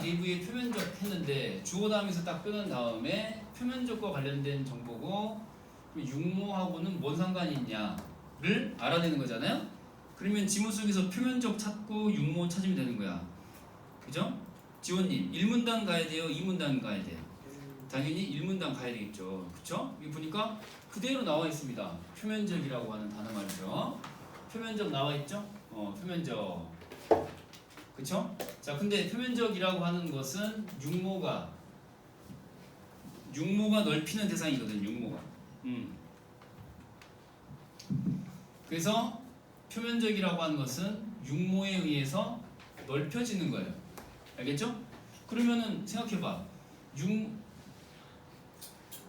내부의 표면적 했는데 주어 다음에서 딱 끊은 다음에 표면적과 관련된 정보고 육모하고는 뭔 상관이 있냐를 알아내는 거잖아요. 그러면 지문 속에서 표면적 찾고 육모 찾으면 되는 거야. 그죠? 지원님 1문단 가야 돼요? 2문단 가야 돼요? 당연히 1문단 가야 되겠죠. 그쵸? 여기 보니까 그대로 나와 있습니다. 표면적이라고 하는 단어 말이죠. 표면적 나와 있죠? 어, 표면적. 그쵸? 자, 근데 표면적이라고 하는 것은 육모가 육모가 넓히는 대상이거든, 육모가. 음. 그래서 표면적이라고 하는 것은 육모에 의해서 넓혀지는 거예요. 알겠죠? 그러면은 생각해봐. 육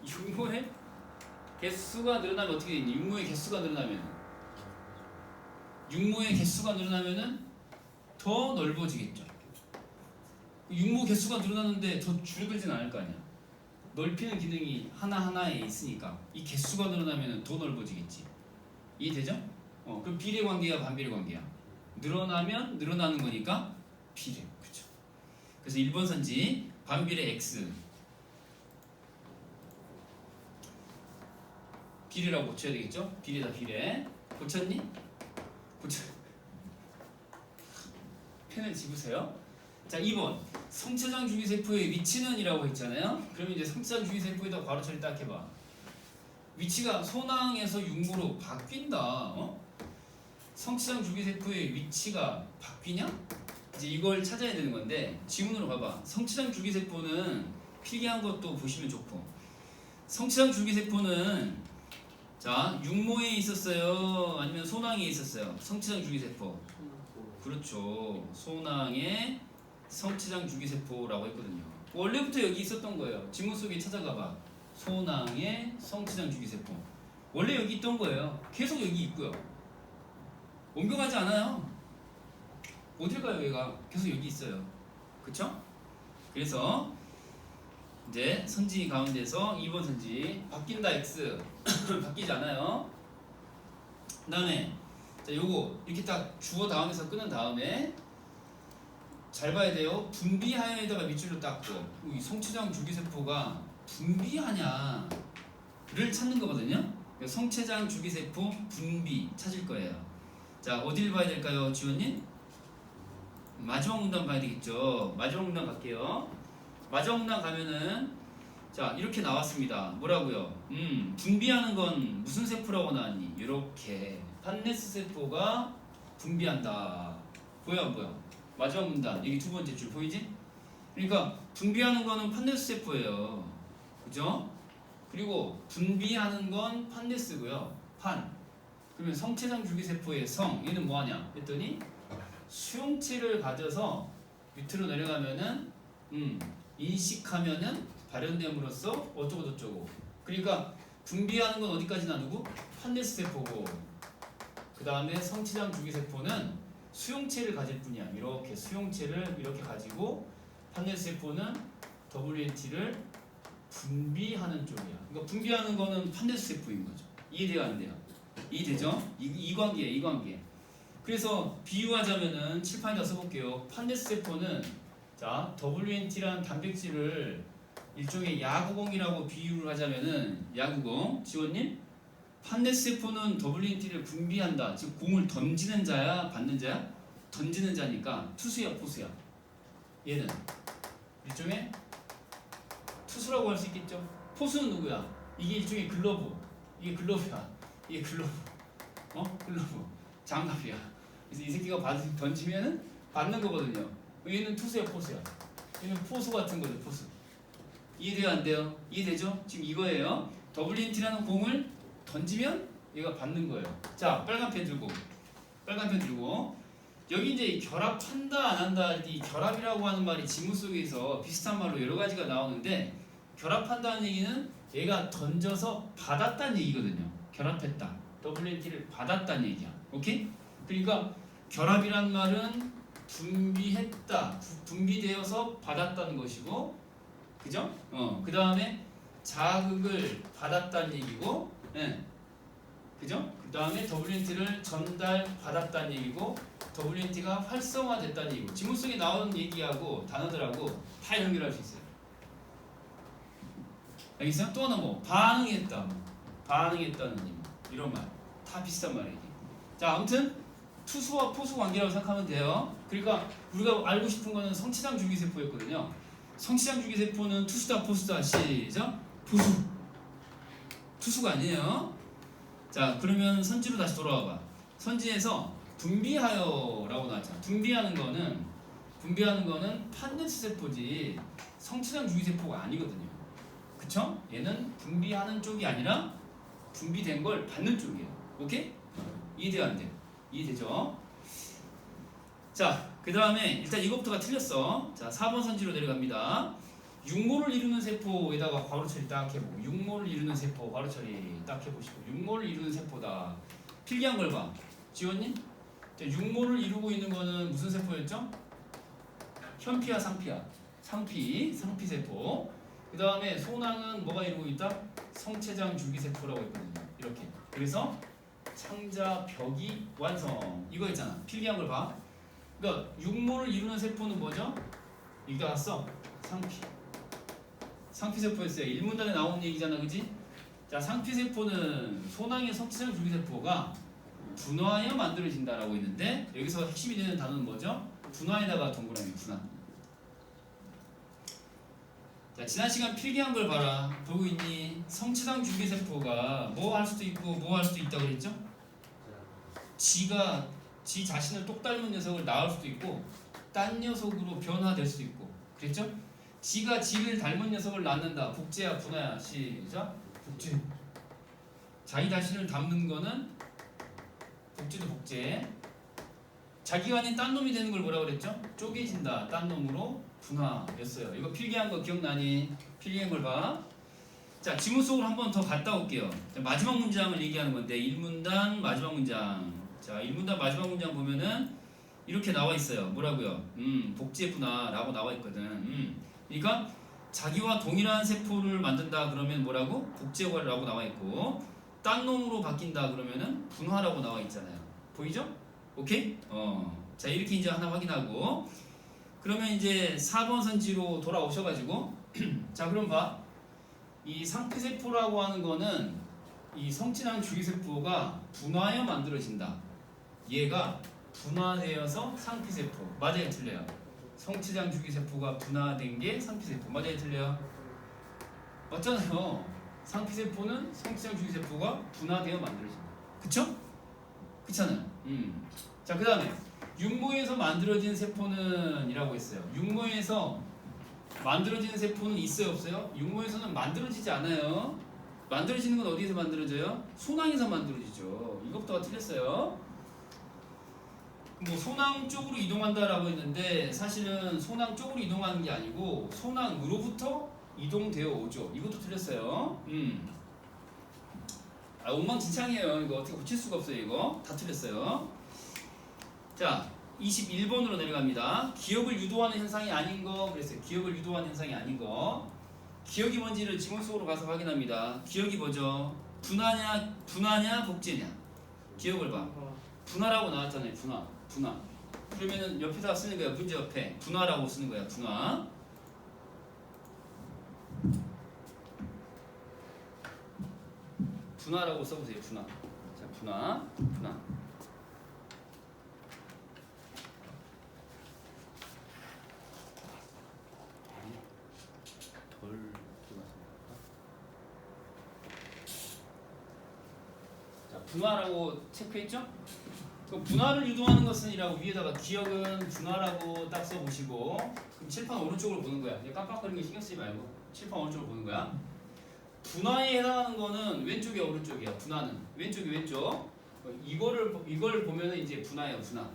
육모의 개수가 늘어나면 어떻게 되니? 육모의 개수가 늘어나면 육모의 개수가 늘어나면은 더 넓어지겠죠. 육모 개수가 늘어나는데 더 줄어들진 않을 거 아니야. 넓히는 기능이 하나 하나에 있으니까 이 개수가 늘어나면 더 넓어지겠지. 이해되죠? 어, 그럼 비례 관계야 반비례 관계야. 늘어나면 늘어나는 거니까 비례. 그렇죠. 그래서 1번 선지 반비례 x 비례라고 고쳐야 되겠죠? 비례다 비례. 고쳤니? 고쳐. 펜을 집으세요. 자, 2번. 성체장 주기세포의 위치는 이라고 했잖아요. 그러면 이제 성체장 주기세포에다 괄호 처리 딱 해봐. 위치가 소낭에서 육모로 바뀐다. 어? 성체장 주기세포의 위치가 바뀌냐? 이제 이걸 찾아야 되는 건데 지문으로 봐봐. 성체장 주기세포는 필기한 것도 보시면 좋고 성체장 주기세포는 자 육모에 있었어요 아니면 소낭에 있었어요 성체장 주기세포 그렇죠. 소낭의 성체장 주기세포라고 했거든요. 원래부터 여기 있었던 거예요. 지문 속에 찾아가봐. 소낭의 성체장 주기세포. 원래 여기 있던 거예요. 계속 여기 있고요. 옮겨가지 않아요. 어딜 가요, 얘가? 계속 여기 있어요. 그쵸? 그래서 이제 선지 가운데서 2번 선지 바뀐다 X 바뀌지 않아요. 그 다음에 자, 요거 이렇게 딱 주어 다음에서 끊은 다음에 잘 봐야 돼요. 분비하여에다가 밑줄로 닦고 이 성체장 주기세포가 분비하냐를 찾는 거거든요. 그래서 성체장 주기세포 분비 찾을 거예요. 자, 어딜 봐야 될까요, 지원님? 마지막 문단 봐야 되겠죠. 마지막 문단 갈게요. 마지막 문단 가면은 자 이렇게 나왔습니다. 뭐라고요? 음 분비하는 건 무슨 세포라고 나왔니? 이렇게 판네스 세포가 분비한다. 보여 안 보여? 마지막 문단 여기 두 번째 줄 보이지? 그러니까 분비하는 거는 판네스 세포예요. 그죠? 그리고 분비하는 건 판네스고요. 판. 그러면 성체장 주기세포의 성 얘는 뭐하냐? 했더니 수용체를 가져서 밑으로 내려가면은 음 인식하면은 발현됨으로써 어쩌고 저쩌고. 그러니까 분비하는 건 어디까지 나누고 판네스 세포고 그 다음에 성체장 주기세포는 수용체를 가질 뿐이야. 이렇게 수용체를 이렇게 가지고 판네스 세포는 WNT를 분비하는 쪽이야. 그러니까 분비하는 거는 판네스 세포인 거죠. 이해돼야 안 돼요? 이해되죠? 이, 이 관계, 이 관계. 그래서 비유하자면은 칠판에다 써볼게요. 판네스 세포는 자 WNT라는 단백질을 일종의 야구공이라고 비유를 하자면은 야구공 지원님 판네스 세포는 WNT를 분비한다. 즉 공을 던지는 자야, 받는 자야? 던지는 자니까 투수야, 포수야. 얘는 일종의 투수라고 할 수 있겠죠. 포수는 누구야? 이게 일종의 글러브. 이게 글러브야. 이게 글러브. 어? 글러브. 장갑이야. 그래서 이 새끼가 받, 던지면은 받는 거거든요. 얘는 투수야, 포수야. 얘는 포수 같은 거죠, 포수. 이해돼요, 안 돼요? 이해되죠? 지금 이거예요. WNT라는 공을 던지면 얘가 받는 거예요. 자, 빨간 펜 들고, 빨간 펜 들고. 여기 이제 결합한다 안 한다 이 결합이라고 하는 말이 지문 속에서 비슷한 말로 여러 가지가 나오는데 결합한다는 얘기는 얘가 던져서 받았다는 얘기거든요. 결합했다. WNT를 받았다는 얘기야. 오케이? 그러니까 결합이란 말은 분비했다. 부- 분비되어서 받았다는 것이고, 그죠? 어, 그 다음에 자극을 받았다는 얘기고, 예. 그죠? 그 다음에 WNT를 전달 받았다는 얘기고 WNT가 활성화됐다는 얘기고 지문 속에 나오는 얘기하고 단어들하고 다 연결할 수 있어요. 알겠어요? 또 하나 뭐 반응했다, 반응했다는 의미 이런 말 다 비슷한 말이에요. 자 아무튼 투수와 포수 관계라고 생각하면 돼요. 그러니까 우리가 알고 싶은 거는 성취장 줄기세포였거든요. 성취장 줄기세포는 투수다 포수다 시작 포수 투수가 아니에요. 자 그러면 선지로 다시 돌아와 봐. 선지에서 분비하여라고 나왔잖아. 분비하는 거는 분비하는 거는 판네스 세포지 성취장 줄기세포가 아니거든요. 그쵸? 얘는 분비하는 쪽이 아니라 분비된 걸 받는 쪽이에요. 오케이? 이해돼요 안 돼? 이해되죠? 자, 그 다음에 일단 이것부터가 틀렸어. 자, 4번 선지로 내려갑니다. 육모를 이루는 세포에다가 괄호 처리 딱 해보고 육모를 이루는 세포 괄호 처리 딱 해보시고 육모를 이루는 세포다. 필기한 걸 봐. 지원님? 자, 육모를 이루고 있는 거는 무슨 세포였죠? 현피야 상피야? 상피, 상피 세포. 그 다음에 소낭은 뭐가 이루고 있다? 성체장 줄기세포라고 했거든요. 이렇게. 그래서 창자 벽이 완성. 이거 있잖아. 필기한 걸 봐. 그러니까 육모를 이루는 세포는 뭐죠? 이거 왔어. 상피. 상피 세포였어요. 일문단에 나온 얘기잖아, 그지? 자, 상피 세포는 소낭의 성체장 줄기세포가 분화하여 만들어진다라고 했는데 여기서 핵심이 되는 단어는 뭐죠? 분화에다가 동그라미 분화. 자, 지난 시간 필기한 걸 봐라. 보고 있니? 성체장 줄기세포가 뭐 할 수도 있고 뭐 할 수도 있다고 그랬죠? 지가 지 자신을 똑 닮은 녀석을 낳을 수도 있고 딴 녀석으로 변화될 수도 있고 그랬죠? 지가 지를 닮은 녀석을 낳는다. 복제야 분화야 시작. 복제. 자기 자신을 닮는 거는 복제도 복제. 자기가 아닌 딴 놈이 되는 걸 뭐라 그랬죠? 쪼개진다. 딴 놈으로 분화였어요. 이거 필기한 거 기억나니? 필기한 걸 봐. 자, 지문 속으로 한 번 더 갔다 올게요. 자, 마지막 문장을 얘기하는 건데 1문단 마지막 문장. 자, 1문단 마지막 문장 보면은 이렇게 나와 있어요. 뭐라고요? 음, 복제분화라고 나와 있거든. 음. 그러니까 자기와 동일한 세포를 만든다 그러면 뭐라고? 복제화라고 나와 있고 딴 놈으로 바뀐다 그러면은 분화라고 나와 있잖아요. 보이죠? 오케이? 어. 자, 이렇게 이제 하나 확인하고 그러면 이제 4번 선지로 돌아오셔 가지고 자 그럼 봐. 이 상피세포라고 하는 거는 이 성친한 줄기세포가 분화하여 만들어진다. 얘가 분화되어서 상피세포. 맞아요, 틀려요? 성치장 줄기세포가 분화된 게 상피세포. 맞아요, 틀려요? 맞잖아요. 상피세포는 성치장 줄기세포가 분화되어 만들어진다. 그쵸? 그렇잖아요. 음. 자, 그 다음에 육모에서 만들어진 세포는 이라고 했어요. 육모에서 만들어지는 세포는 있어요, 없어요? 육모에서는 만들어지지 않아요. 만들어지는 건 어디에서 만들어져요? 소낭에서 만들어지죠. 이것부터가 틀렸어요. 뭐 소낭 쪽으로 이동한다라고 했는데 사실은 소낭 쪽으로 이동하는 게 아니고 소낭으로부터 이동되어 오죠. 이것도 틀렸어요. 음. 아, 엉망진창이에요. 이거 어떻게 고칠 수가 없어요. 이거 다 틀렸어요. 자, 21번으로 내려갑니다. 기억을 유도하는 현상이 아닌 거 그랬어요. 기억을 유도하는 현상이 아닌 거. 기억이 뭔지를 지문 속으로 가서 확인합니다. 기억이 뭐죠? 분화냐, 분화냐, 복제냐. 기억을 봐. 분화라고 나왔잖아요. 분화, 분화. 그러면은 옆에다 쓰는 거야. 문제 옆에 분화라고 쓰는 거야. 분화. 분화라고 써보세요. 분화. 자, 분화, 분화. 덜 자, 분화라고 체크했죠? 그 분화를 유도하는 것은 이라고 위에다가 기억은 분화라고 딱 써보시고 그럼 칠판 오른쪽으로 보는 거야. 깜빡거리는 거 신경 쓰지 말고 칠판 오른쪽으로 보는 거야. 분화에 해당하는 거는 왼쪽이 오른쪽이야. 분화는 왼쪽이 왼쪽. 어, 이거를 보- 이걸 보면은 이제 분화예요. 분화.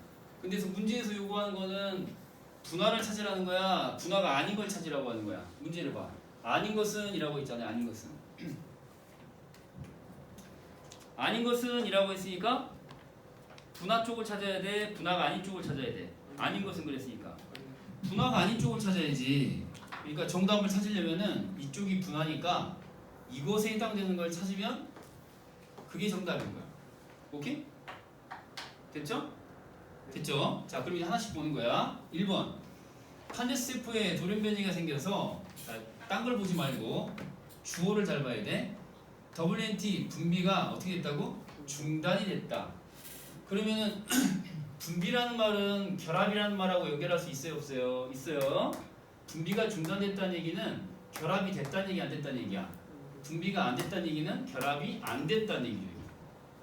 근데 서 문제에서 요구하는 거는 분화를 찾으라는 거야. 분화가 아닌 걸 찾으라고 하는 거야. 문제를 봐. 아닌 것은 이라고 있잖아요. 아닌 것은. 아닌 것은 이라고 했으니까 분화 쪽을 찾아야 돼. 분화가 아닌 쪽을 찾아야 돼. 아닌 것은 그랬으니까. 분화가 아닌 쪽을 찾아야지. 그러니까 정답을 찾으려면은 이쪽이 분화니까 이것에 해당되는 걸 찾으면 그게 정답인 거야. 오케이? 됐죠? 됐죠? 자, 그럼 이제 하나씩 보는 거야. 1번. 판데스프에 돌연변이가 생겨서 딴 걸 보지 말고 주어를 잘 봐야 돼. WNT 분비가 어떻게 됐다고? 중단이 됐다. 그러면은 분비라는 말은 결합이라는 말하고 연결할 수 있어요, 없어요? 있어요. 분비가 중단됐다는 얘기는 결합이 됐다는 얘기 안 됐다는 얘기야. 분비가 안 됐다는 얘기는 결합이 안 됐다는 얘기예요.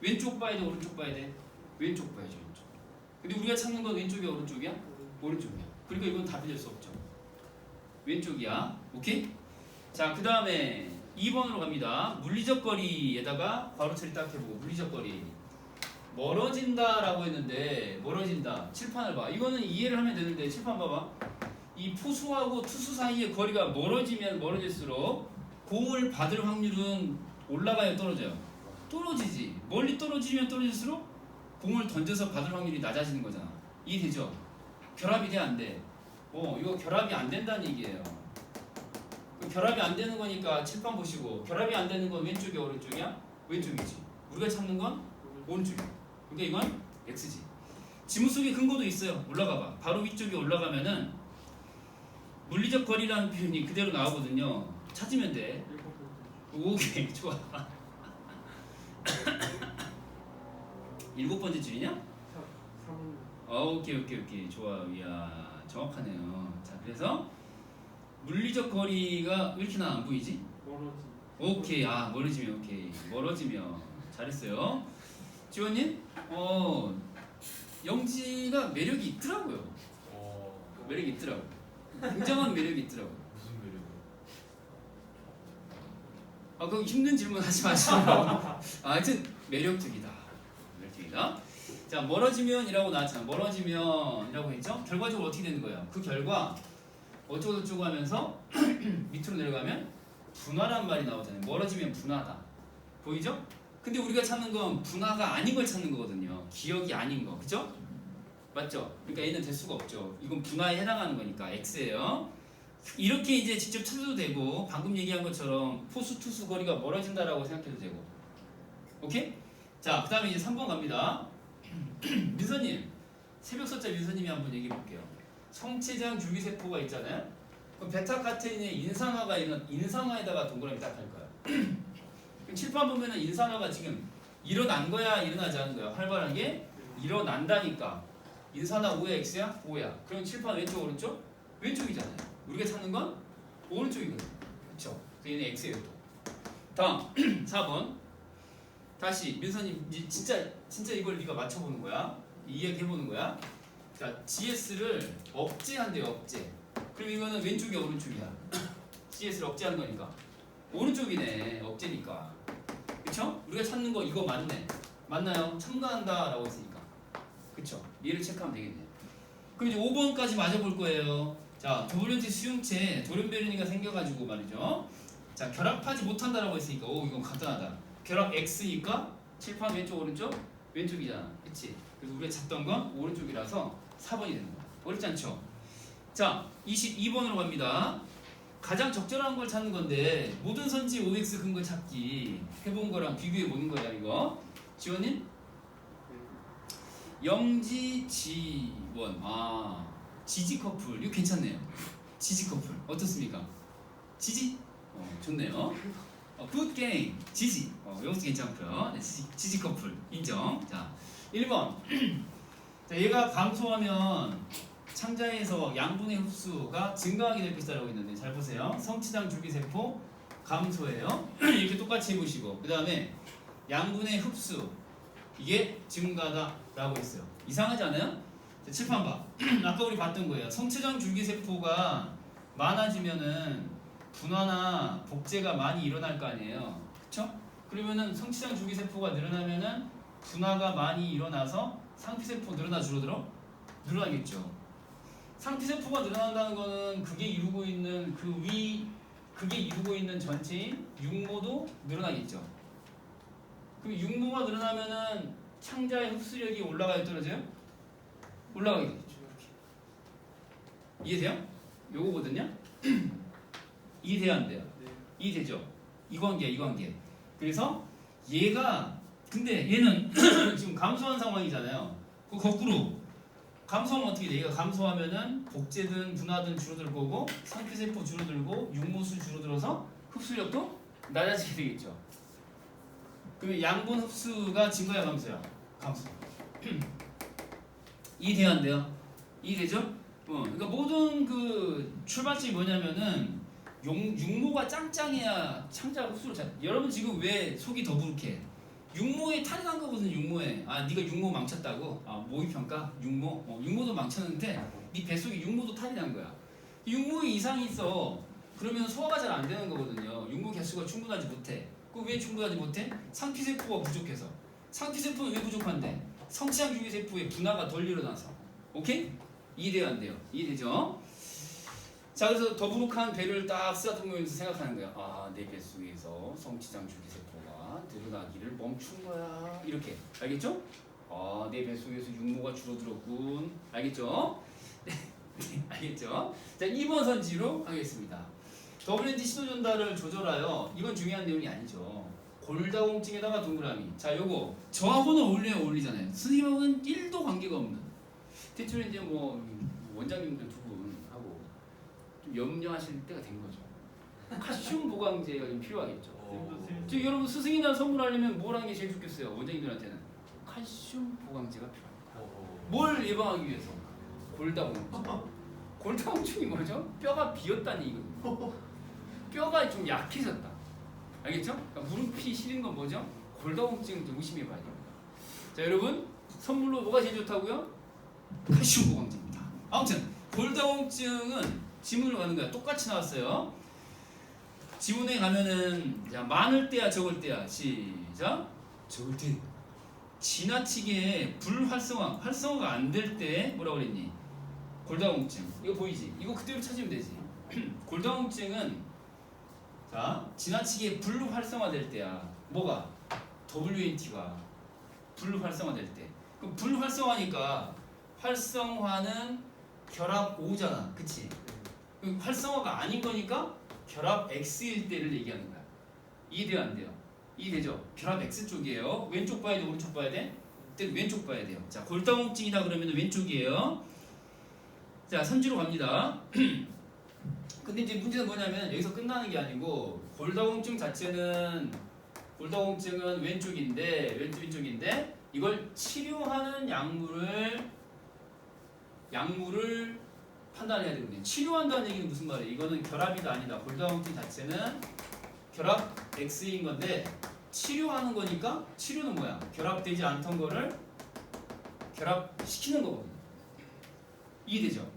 왼쪽 봐야 돼, 오른쪽 봐야 돼? 왼쪽 봐야죠, 왼쪽. 근데 우리가 찾는 건 왼쪽이야, 오른쪽이야? 오른쪽이야. 그러니까 이건 답이 될 수 없죠. 왼쪽이야. 오케이? 자, 그 다음에 2번으로 갑니다. 물리적 거리에다가 괄호 처리 딱 해보고 물리적 거리. 멀어진다라고 했는데 멀어진다. 칠판을 봐. 이거는 이해를 하면 되는데 칠판 봐봐. 이 포수하고 투수 사이의 거리가 멀어지면 멀어질수록 공을 받을 확률은 올라가요, 떨어져요? 떨어지지. 멀리 떨어지면 떨어질수록 공을 던져서 받을 확률이 낮아지는 거잖아. 이해되죠? 결합이 돼, 안 돼? 어, 이거 결합이 안 된다는 얘기예요. 그 결합이 안 되는 거니까 칠판 보시고 결합이 안 되는 건 왼쪽이야, 오른쪽이야? 왼쪽이지. 우리가 찾는 건 오른쪽이야. 그러니까 이건 X지. 지문 속에 근거도 있어요. 올라가 봐. 바로 위쪽에 올라가면은 물리적 거리라는 표현이 그대로 나오거든요. 찾으면 돼. 오케이, 좋아. 일곱 번째 줄이냐? 어, 오케이, 오케이, 오케이. 좋아. 이야, 정확하네요. 자, 그래서 물리적 거리가 왜 이렇게 나 안 보이지? 오케이, 아, 멀어지면 오케이. 멀어지면 잘했어요. 지원님, 어, 영지가 매력이 있더라고요. 매력이 있더라고. 요 굉장한 매력이 있더라고. 요 무슨 매력? 아, 그럼 힘든 질문 하지 마시고. 아, 하여튼 매력적이다. 매력적이다. 자, 멀어지면이라고 나왔잖아. 멀어지면이라고 했죠? 결과적으로 어떻게 되는 거예요? 그 결과 어쩌고 저쩌고 하면서 밑으로 내려가면 분화란 말이 나오잖아요. 멀어지면 분화다. 보이죠? 근데 우리가 찾는 건 분화가 아닌 걸 찾는 거거든요. 기억이 아닌 거. 그죠? 맞죠? 그러니까 얘는 될 수가 없죠. 이건 분화에 해당하는 거니까 X예요. 이렇게 이제 직접 찾아도 되고 방금 얘기한 것처럼 포수 투수 거리가 멀어진다라고 생각해도 되고. 오케이? 자, 그 다음에 이제 3번 갑니다. 민서님, 새벽 서자 민서님이 한번 얘기해 볼게요. 성체장 줄기세포가 있잖아요. 그럼 베타카테인의 인산화가 있는 인산화에다가 동그라미 딱할 거야. 칠판 보면은 인산화가 지금 일어난 거야, 일어나지 않은 거야? 활발하게 일어난다니까. 인산화 5야, X야? 5야. 그럼 칠판 왼쪽, 오른쪽? 왼쪽이잖아요. 우리가 찾는 건 오른쪽이거든. 그쵸? 그 얘는 X예요 또. 다음 4번. 다시 이제 진짜 진짜 이걸 네가 맞춰보는 거야. 이야기해 보는 거야. 자, GS를 억제한대요, 억제. 그럼 이거는 왼쪽이야, 오른쪽이야? GS를 억제하는 거니까. 오른쪽이네, 억제니까. 그쵸? 우리가 찾는 거 이거 맞네. 맞나요? 첨가한다 라고 했으니까. 그쵸? 얘를 체크하면 되겠네. 그럼 이제 5번까지 맞아볼 거예요. 자, WNT 수용체에 돌연변이가 생겨가지고 말이죠. 자, 결합하지 못한다라고 했으니까, 오, 이건 간단하다. 결합 X니까 칠판 왼쪽, 오른쪽? 왼쪽이잖아. 그치? 그래서 우리가 찾던 건 오른쪽이라서 4번이 되는 거야. 어렵지 않죠? 자, 22번으로 갑니다. 가장 적절한 걸 찾는 건데 모든 선지 OX 근거 찾기 해본 거랑 비교해 보는 거야 이거. 지원님? 영지 지원. 아 지지 커플 이거 괜찮네요. 지지 커플 어떻습니까? 지지? 어, 좋네요. 어, 굿 게임 지지. 어, 이것도 괜찮고요. 네, 지지, 지지 커플 인정. 자 1번. 자 얘가 감소하면 창자에서 양분의 흡수가 증가하게 될 것이라고 있는데 잘 보세요. 성취장 줄기세포 감소해요. 이렇게 똑같이 해보시고 그 다음에 양분의 흡수 이게 증가다라고 있어요. 이상하지 않아요? 자, 칠판 봐. 아까 우리 봤던 거예요. 성체장 줄기세포가 많아지면은 분화나 복제가 많이 일어날 거 아니에요. 그쵸? 그러면은 성체장 줄기세포가 늘어나면은 분화가 많이 일어나서 상피세포 늘어나 줄어들어? 늘어나겠죠. 상피세포가 늘어난다는 거는 그게 이루고 있는 그 위 그게 이루고 있는 전체인 육모도 늘어나겠죠. 그럼 육모가 늘어나면은 창자의 흡수력이 올라가요 떨어져요? 올라가겠죠. 이해돼요? 요거거든요. 이해돼야 안 돼요? 이해되죠? 이 관계야 이 관계. 그래서 얘가 근데 얘는 지금 감소한 상황이잖아요. 그 거꾸로 감소하면 어떻게 돼? 얘가 감소하면은 복제든 분화든 줄어들 거고 상피세포 줄어들고 육모수 줄어들어서 흡수력도 낮아지게 되겠죠. 그러면 양분 흡수가 증가야 감소야? 감소. 이해돼야 안 돼요? 이해되죠? 어, 그러니까 모든 그 출발점이 뭐냐면은 용, 육모가 짱짱해야 창자가 흡수를 잘. 여러분 지금 왜 속이 더부룩해? 육모에 난 거거든 육모에. 아 네가 육모 망쳤다고? 아 모의 평가? 육모? 어, 육모도 망쳤는데 네 뱃속에 육모도 탈이 난 거야. 육모에 이상이 있어. 그러면 소화가 잘 안 되는 거거든요. 육모 개수가 충분하지 못해. 그왜 충분하지 못해? 상피세포가 부족해서. 상피세포는 왜 부족한데? 성취장 주기세포의 분화가 덜 일어나서. 오케이? 이해돼요 안 돼요? 이해되죠? 자 그래서 더부룩한 배를 딱 쓰다듬으면서 생각하는 거야. 아내 뱃속에서 성취장 주기세포가 늘어나기를 멈춘 거야. 이렇게 알겠죠? 아 내 뱃속에서 육모가 줄어들었군. 알겠죠? 네, 알겠죠? 자 2번 선지로 하겠습니다. WNT 신호 전달을 조절하여 이건 중요한 내용이 아니죠. 골다공증에다가 동그라미. 자 요거 저하고는 어울려야 어울리잖아요. 선생님하고는 1도 관계가 없는. 대충 이제 뭐 원장님들 두 분 하고 좀 염려하실 때가 된 거죠. 칼슘 보강제가 좀 필요하겠죠. 지금 여러분 스승이나 선물하려면 뭘 하는 게 제일 좋겠어요? 원장님들한테는 칼슘 보강제가 필요합니다. 뭘 예방하기 위해서? 골다공증. 골다공증이 뭐죠? 뼈가 비었다는 얘기거든요. 뼈가 좀 약해졌다. 알겠죠? 그러니까 무릎이 시린 건 뭐죠? 골다공증 좀 의심해 봐야 됩니다. 자 여러분 선물로 뭐가 제일 좋다고요? 칼슘 보강제입니다. 아무튼 골다공증은 지문으로 가는 거야. 똑같이 나왔어요. 지문에 가면은 자, 많을 때야 적을 때야. 시작. 적을 때 지나치게 불활성화 활성화가 안 될 때 뭐라 그랬니? 골다공증. 이거 보이지? 이거 그대로 찾으면 되지. 골다공증은 자 지나치게 불활성화 될 때야. 뭐가? WNT가 불활성화 될 때. 그럼 불활성화니까 활성화는 결합 O잖아. 그치? 그 활성화가 아닌 거니까 결합 X일 때를 얘기하는 거야. 이해돼요 안 돼요? 이해되죠? 결합 X 쪽이에요. 왼쪽 봐야 돼, 오른쪽 봐야 돼? 그때 왼쪽 봐야 돼요. 자, 골다공증이다 그러면 왼쪽이에요. 자, 선지로 갑니다. 근데 이제 문제는 뭐냐면 여기서 끝나는 게 아니고 골다공증 자체는 골다공증은 왼쪽인데 왼쪽 왼쪽인데 이걸 치료하는 약물을 약물을 판단해야 되거든요. 치료한다는 얘기는 무슨 말이에요? 이거는 결합이다 아니다. 골다공증 자체는 결합 X인 건데 치료하는 거니까 치료는 뭐야? 결합되지 않던 거를 결합시키는 거거든요. 이해되죠?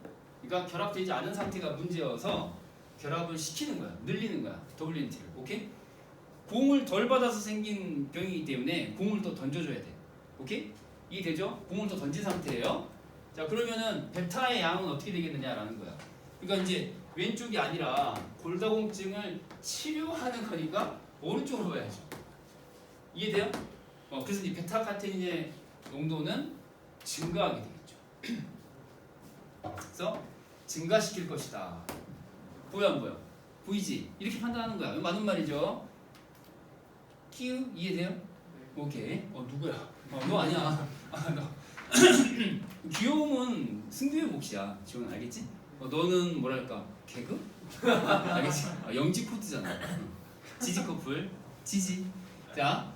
그러니까 결합되지 않은 상태가 문제여서 결합을 시키는 거야. 늘리는 거야. WNT를. 오케이? 공을 덜 받아서 생긴 병이기 때문에 공을 더 던져줘야 돼. 오케이? 이해되죠? 공을 더 던진 상태예요. 자 그러면은 베타의 양은 어떻게 되겠느냐라는 거야. 그러니까 이제 왼쪽이 아니라 골다공증을 치료하는 거니까 오른쪽으로 봐야죠. 이해돼요? 어, 그래서 이 베타카테닌의 농도는 증가하게 되겠죠. 그래서 증가시킬 것이다. 보여 안 보여? 보이지? 이렇게 판단하는 거야. 맞는 말이죠. 키우 이해돼요? 오케이. 어 누구야? 어, 너 아니야. 아, 너. 귀여움은 승부의 몫이야. 지원 알겠지? 어, 너는 뭐랄까 개그? 알겠지? 어, 영지 코트잖아. 응. 지지 커플. 지지. 자,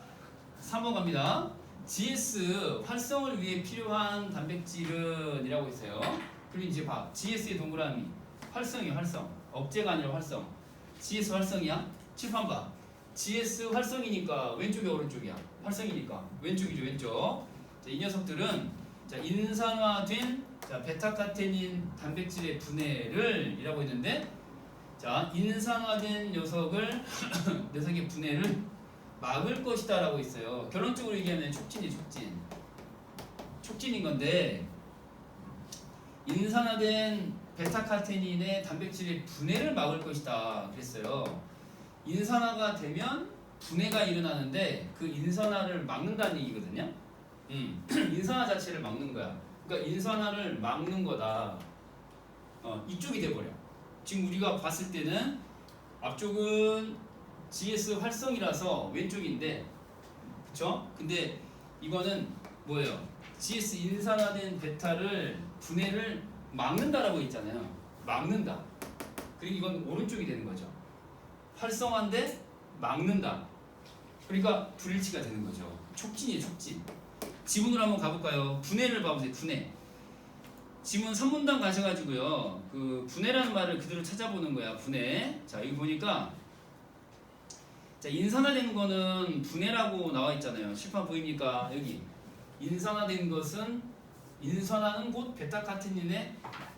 3번 갑니다. GS 활성을 위해 필요한 단백질은 이라고 있어요. 그리고 이제 봐. GS의 동그라미. 활성이 활성. 억제가 아니라 활성. GS 활성이야? 칠판 봐. GS 활성이니까 왼쪽이 오른쪽이야. 활성이니까 왼쪽이죠 왼쪽. 자, 이 녀석들은 자, 인산화된 자, 베타카테닌 단백질의 분해를 이라고 했는데 자, 인산화된 녀석을 녀석의 분해를 막을 것이다라고 있어요. 결론적으로 얘기하면 촉진이 촉진. 촉진인 건데 인산화된 베타카테닌의 단백질의 분해를 막을 것이다 그랬어요. 인산화가 되면 분해가 일어나는데 그 인산화를 막는다는 얘기거든요. 음, 인산화 자체를 막는 거야. 그러니까 인산화를 막는 거다. 어, 이쪽이 돼버려. 지금 우리가 봤을 때는 앞쪽은 GS 활성이라서 왼쪽인데 그쵸? 근데 이거는 뭐예요? GS 인산화된 베타를 분해를 막는다라고 했잖아요. 막는다. 그리고 이건 오른쪽이 되는 거죠. 활성화인데 막는다. 그러니까 불일치가 되는 거죠. 촉진이에요, 촉진. 지문으로 한번 가볼까요? 분해를 봐보세요, 분해. 지문 3문단 가셔가지고요. 그 분해라는 말을 그대로 찾아보는 거야, 분해. 자, 여기 보니까 자, 인산화된 거는 분해라고 나와 있잖아요. 실판 보입니까? 여기. 인산화된 것은 인산화는 곧 베타 카테닌의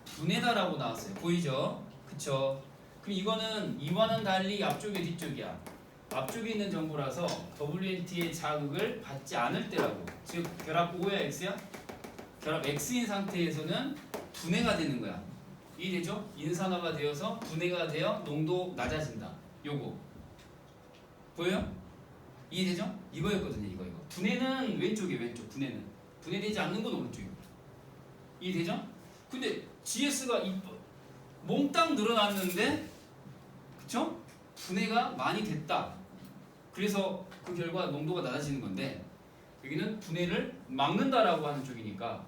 분해다라고 나왔어요. 보이죠? 그쵸? 그럼 이거는 이와는 달리 앞쪽에 뒤쪽이야. 앞쪽에 있는 정보라서 WNT의 자극을 받지 않을 때라고. 즉 결합 O야 X야? 결합 X인 상태에서는 분해가 되는 거야. 이해되죠? 인산화가 되어서 분해가 되어 농도 낮아진다. 요거. 보여요? 이해되죠? 이거였거든요. 이거 이거. 분해는 왼쪽이에요. 왼쪽. 분해는. 분해되지 않는 건 오른쪽이고. 이해되죠? 근데 GS가 이 몽땅 늘어났는데 그쵸? 분해가 많이 됐다. 그래서 그 결과 농도가 낮아지는 건데 여기는 분해를 막는다라고 하는 쪽이니까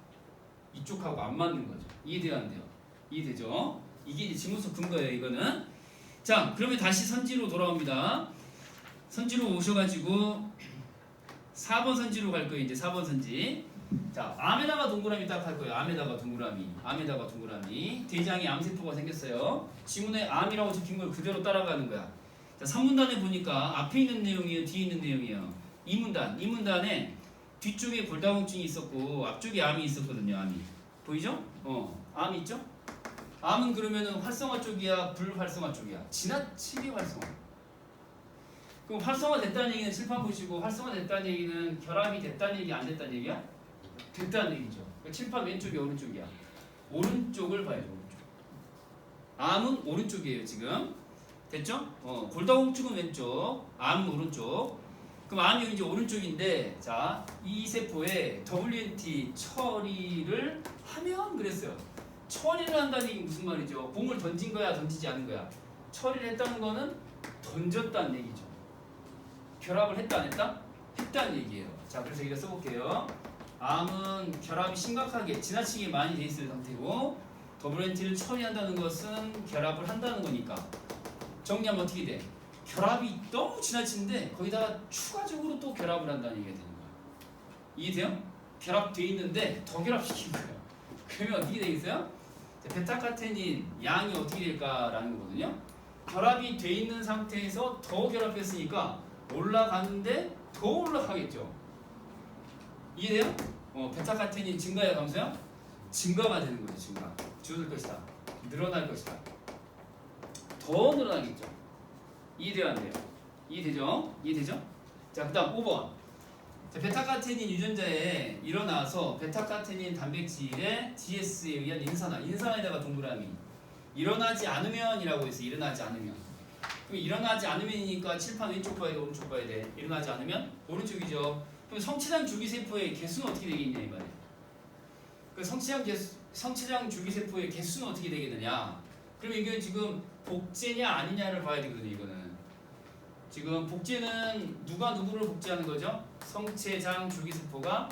이쪽하고 안 맞는 거죠. 이해돼야 안 돼요? 이해되죠? 이게 지문서 근거예요. 이거는 자 그러면 다시 선지로 돌아옵니다. 선지로 오셔가지고 4번 선지로 갈 거예요. 이제 4번 선지. 자, 암에다가 동그라미 딱 할 거예요. 암에다가 동그라미. 암에다가 동그라미. 대장에 암세포가 생겼어요. 지문에 암이라고 적힌 걸 그대로 따라가는 거야. 자, 3문단에 보니까 앞에 있는 내용이에요. 뒤에 있는 내용이에요. 2문단. 2문단에 뒤쪽에 골다공증이 있었고 앞쪽에 암이 있었거든요. 암이. 보이죠? 어. 암 있죠? 암은 그러면은 활성화 쪽이야, 불활성화 쪽이야. 지나치게 활성화. 그럼 활성화 됐다는 얘기는 칠판 보시고 활성화 됐다는 얘기는 결합이 됐다는 얘기 안 됐다는 얘기야? 됐다는 얘기죠. 그러니까 칠판 왼쪽이 오른쪽이야. 오른쪽을 봐야죠. 오른쪽. 암은 오른쪽이에요 지금. 됐죠? 어, 골다공증은 왼쪽, 암은 오른쪽. 그럼 암이 이제 오른쪽인데, 자, 이 세포에 WNT 처리를 하면 그랬어요. 처리를 한다는 얘기 무슨 말이죠? 공을 던진 거야, 던지지 않은 거야? 처리를 했다는 거는 던졌다는 얘기죠. 결합을 했다 안 했다? 했다는 얘기예요. 자, 그래서 이거 써볼게요. 암은 결합이 심각하게 지나치게 많이 돼 있을 상태고 WNT를 처리한다는 것은 결합을 한다는 거니까 정리하면 어떻게 돼? 결합이 너무 지나치는데 거기다가 추가적으로 또 결합을 한다는 얘기가 되는 거야. 이해돼요? 결합돼 있는데 더 결합시킨 거예요. 그러면 어떻게 되겠어요? 자, 베타카테닌 양이 어떻게 될까라는 거거든요. 결합이 돼 있는 상태에서 더 결합했으니까 올라가는데 더 올라가겠죠. 이해돼요? 어, 베타카테닌 증가야 감소야? 증가가 되는 거죠. 증가. 줄어들 것이다. 늘어날 것이다. 더 늘어나겠죠. 이해돼요 안 돼요? 이해되죠? 이해되죠? 자 그다음 5번. 자, 베타카테닌 유전자에 일어나서 베타카테닌 단백질의 GS에 의한 인산화, 인산화에다가 동그라미 일어나지 않으면이라고 해서 일어나지 않으면 그럼 일어나지 않으면이니까 칠판 왼쪽 봐야 돼 오른쪽 봐야 돼 일어나지 않으면 오른쪽이죠 그럼 성체장 줄기세포의 개수는 어떻게 되겠냐 이 말이에요 그 성체장 개수, 성체장 줄기세포의 개수는 어떻게 되겠느냐 그럼 이게 지금 복제냐 아니냐를 봐야 되거든요 이거는 지금 복제는 누가 누구를 복제하는 거죠 성체장 줄기세포가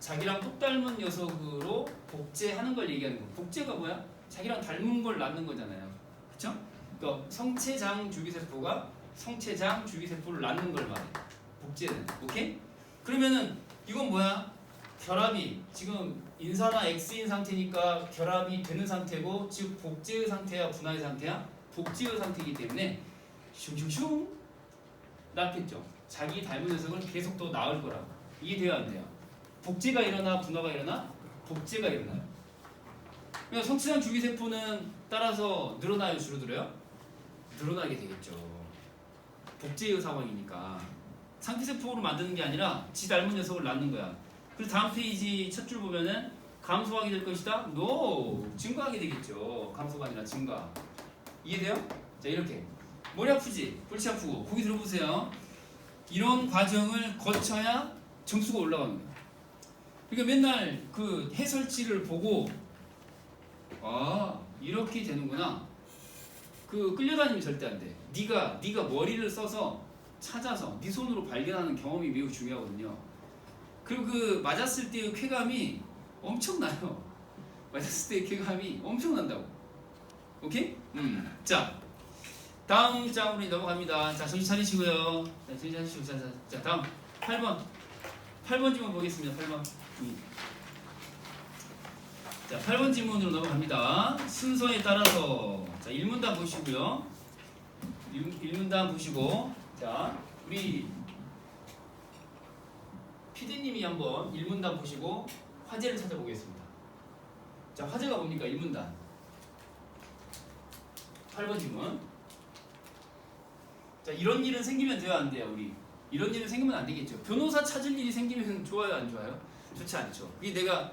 자기랑 똑 닮은 녀석으로 복제하는 걸 얘기하는 거 복제가 뭐야 자기랑 닮은 걸 낳는 거잖아요 그쵸? 그러니까 성체장 줄기세포가 성체장 줄기세포를 낳는 걸 말해. 복제는. 오케이? 그러면은 이건 뭐야? 결합이 지금 인산화 X인 상태니까 결합이 되는 상태고 즉 복제의 상태야 분화의 상태야? 복제의 상태이기 때문에 슝슝슝 낳겠죠. 자기 닮은 녀석을 계속 더 낳을 거라고. 이해돼야 안 돼요? 복제가 일어나 분화가 일어나? 복제가 일어나요. 그러니까 성체장 줄기세포는 따라서 늘어나요 줄어들어요? 늘어나게 되겠죠. 복제의 상황이니까 상피세포로 만드는 게 아니라 지 닮은 녀석을 낳는 거야. 그래서 다음 페이지 첫 줄 보면은 감소하게 될 것이다. NO 증가하게 되겠죠. 감소가 아니라 증가. 이해돼요? 자 이렇게 머리 아프지, 골치 아프고 고기 들어보세요. 이런 과정을 거쳐야 점수가 올라가는 거야. 그러니까 맨날 그 해설지를 보고 아 이렇게 되는구나. 그 끌려다니면 절대 안 돼. 네가 네가 머리를 써서 찾아서 네 손으로 발견하는 경험이 매우 중요하거든요. 그리고 그 맞았을 때의 쾌감이 엄청나요. 맞았을 때의 쾌감이 엄청난다고. 오케이? 음. 자, 다음 장으로 넘어갑니다. 자, 정신 차리시고요. 자, 정신 차리시고. 자, 자, 자, 다음 8번. 8번 질문 보겠습니다. 8번. 음. 자, 8번 질문으로 넘어갑니다. 순서에 따라서 자, 1문단 보시고요. 1, 문단 보시고 자, 우리 PD님이 한번 1문단 보시고 화제를 찾아보겠습니다. 자, 화제가 뭡니까? 1문단. 8번 질문. 자, 이런 일은 생기면 돼요, 안 돼요, 우리? 이런 일은 생기면 안 되겠죠. 변호사 찾을 일이 생기면 좋아요, 안 좋아요? 좋지 않죠. 이게 내가